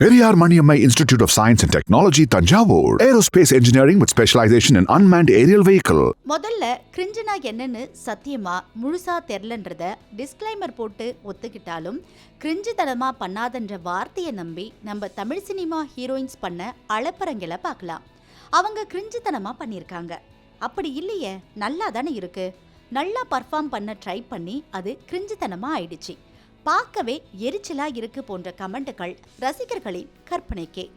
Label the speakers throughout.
Speaker 1: Periyar Maniammai institute of science and technology Thanjavur aerospace engineering with specialisation in unmanned aerial vehicle
Speaker 2: முதல்ல கிரிஞ்சுனா என்னன்னு சத்தியமா முழுசா தெரிலன்றத disclaimer போட்டு ஒத்துக்கிட்டாலும் கிரிஞ்சுத்தனமா பண்ணாதன்ற வார்த்தையை நம்பி நம்ம தமிழ் சினிமா ஹீரோயின்ஸ் பண்ண அளப்பரங்களை பார்க்கலாம். அவங்க கிரிஞ்சுத்தனமா பண்ணியிருக்காங்க. அப்படி இல்லையே நல்லா தானே இருக்கு. நல்லா பர்ஃபார்ம் பண்ண ட்ரை பண்ணி அது கிரிஞ்சுத்தனமா ஆயிடுச்சு. பார்க்கவே எரிச்சலா இருக்கு போன்ற கமெண்ட்டுகள் ரசிகர்களின் கற்பனைக்கே.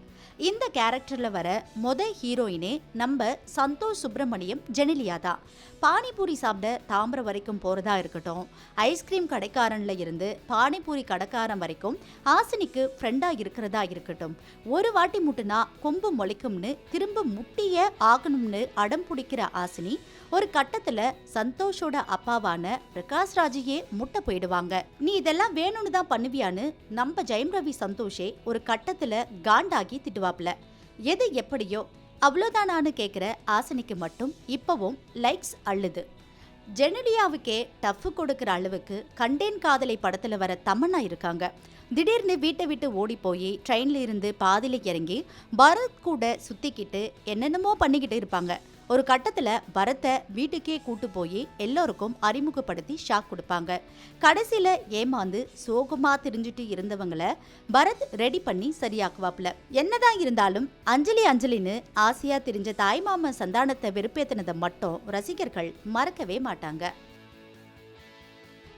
Speaker 2: இந்த கேரக்டர்ல வர மொத ஹீரோயினே நம்ம சந்தோஷ் சுப்பிரமணியம் ஜெனிலியா தான். பானிபூரி சாப்பிட தாம்பரம் வரைக்கும் போறதா இருக்கட்டும். ஐஸ்கிரீம் கடைக்காரன்ல இருந்து பானிபூரி கடைக்காரன் வரைக்கும் ஆசினிக்கு ஃப்ரெண்டா இருக்கிறதா இருக்கட்டும். ஒரு வாட்டி முட்டுனா கொம்பு முளைக்கும்னு திரும்ப முட்டிய ஆகணும்னு அடம் பிடிக்கிற ஆசினி ஒரு கட்டத்துல சந்தோஷோட அப்பாவான பிரகாஷ் ராஜையே முட்டை போயிடுவாங்க. நீ இதெல்லாம் வேணும்னு தான் பண்ணுவியான்னு நம்ம ஜெயம் ரவி சந்தோஷே ஒரு கட்டத்துல காண்டாகி திட்டுவாப்ல எது எப்படியோ அவ்வளோதானான்னு கேட்குற ஆசனிக்கு மட்டும் இப்போவும் லைக்ஸ் அள்ளுது. ஜெனலியாவுக்கே டஃப் கொடுக்கிற அளவுக்கு கண்டேன் காதலை படத்துல வர தமன்னா இருக்காங்க. திடீர்னு வீட்டை விட்டு ஓடி போய் ட்ரெயினில் இருந்து பாதியில் இறங்கி பரத் கூட சுற்றிக்கிட்டு என்னென்னமோ பண்ணிக்கிட்டு இருப்பாங்க. ஒரு கட்டத்தில் பரத்தை வீட்டுக்கே கூட்டு போய் எல்லோருக்கும் அறிமுகப்படுத்தி ஷாக் கொடுப்பாங்க. கடைசியில் ஏமாந்து சோகமாக திரிஞ்சுட்டு இருந்தவங்கள பரத் ரெடி பண்ணி சரியாக்குவாப்ல. என்னதான் இருந்தாலும் அஞ்சலி அஞ்சலின்னு ஆசையாக திரிஞ்ச தாய்மாமன் சந்தானத்தை வெறுப்பேத்தினதை மட்டும் ரசிகர்கள் மறக்கவே மாட்டாங்க.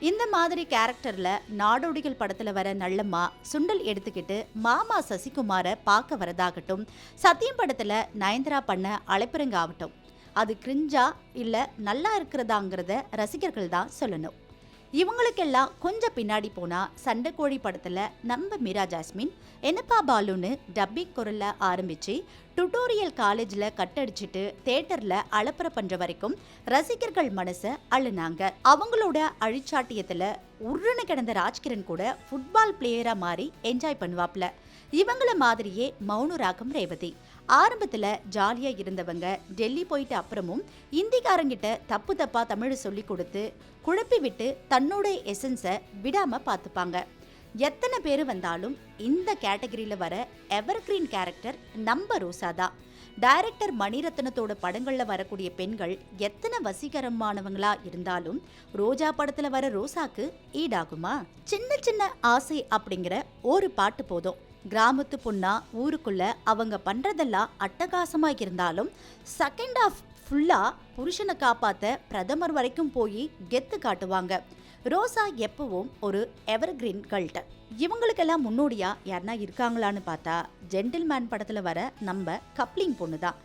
Speaker 2: இந்த மாதிரி கேரக்டர்ல நாடோடிகள் படத்துல வர நல்லம்மா சுண்டல் எடுத்துக்கிட்டு மாமா சசிகுமாரை பார்க்க வரதாகட்டும். சத்தியம் படத்துல நயன்தரா பண்ண அழைப்புறங்க ஆகட்டும் அது கிரிஞ்சா இல்லை நல்லா இருக்கிறதாங்கிறத ரசிகர்கள் தான் சொல்லணும். இவங்களுக்கெல்லாம் கொஞ்சம் பின்னாடி போனால் சண்டைக்கோழி படத்தில் நம்ம மீரா ஜாஸ்மின் என்னப்பா பாலுன்னு டப்பிங் குரலில் ஆரம்பிச்சு டுட்டோரியல் காலேஜில் கட்டடிச்சிட்டு தேட்டரில் அலப்பற பண்ணுற வரைக்கும் ரசிகர்கள் மனசை அழுனாங்க அவங்களோட அழிச்சாட்டியத்தில் உருன்னு கிடந்த ராஜ்கிரண் கூட ஃபுட்பால் பிளேயராக மாறி என்ஜாய் பண்ணுவாப்ல. இவங்கள மாதிரியே மௌன ராகம் ரேவதி. ஆரம்பத்தில் ஜாலியாக இருந்தவங்க டெல்லி போயிட்டு அப்புறமும் இந்திக்காரங்கிட்ட தப்பு தப்பாக தமிழ் சொல்லி கொடுத்து குழப்பி விட்டு தன்னோட எசன்ஸை விடாமல் பார்த்துப்பாங்க. எத்தனை பேர் வந்தாலும் இந்த கேட்டகரியில் வர எவர் கிரீன் கேரக்டர் நம்ம ரோசா தான். டைரக்டர் மணிரத்னத்தோட படங்களில் வரக்கூடிய பெண்கள் எத்தனை வசீகரமானவங்களா இருந்தாலும் ரோஜா படத்தில் வர ரோசாக்கு ஈடாகுமா? சின்ன சின்ன ஆசை அப்படிங்கிற ஒரு பாட்டு போதும். கிராமத்து பொண்ணா ஊருக்குள்ள அவங்க பண்றதெல்லாம் அட்டகாசமாக இருந்தாலும் செகண்ட் ஆஃப் ஃபுல்லாக புருஷனை காப்பாற்ற பிரதமர் வரைக்கும் போய் கெத்து காட்டுவாங்க. ரோசா எப்பவும் ஒரு எவர்கிரீன் கல்ட் இவங்களுக்கெல்லாம் முன்னோடியா யாருன்னா இருக்காங்களான்னு பார்த்தா ஜென்டில்மேன் படத்தில் வர நம்ம கப்ளிங் பொண்ணு தான்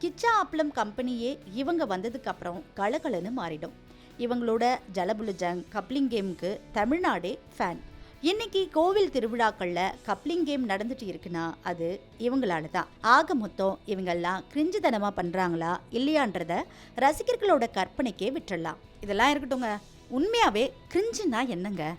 Speaker 2: கிச்சா அப்பளம் கம்பெனியே இவங்க வந்ததுக்கு அப்புறம் கலகலன்னு மாறிடும். இவங்களோட ஜலபுலுஜங் கப்ளிங் கேமுக்கு தமிழ்நாடே ஃபேன் இன்னைக்கு கோவில் திருவிழாக்களில் கப்ளிங் கேம் நடந்துட்டு இருக்குன்னா அது இவங்களால தான் ஆக மொத்தம் இவங்கெல்லாம் கிரிஞ்சுதனமாக பண்ணுறாங்களா இல்லையான்றத ரசிகர்களோட கற்பனைக்கே விட்டுடலாம் இதெல்லாம் இருக்கட்டுங்க உண்மையாவே கிரிஞ்சுனா என்னங்க?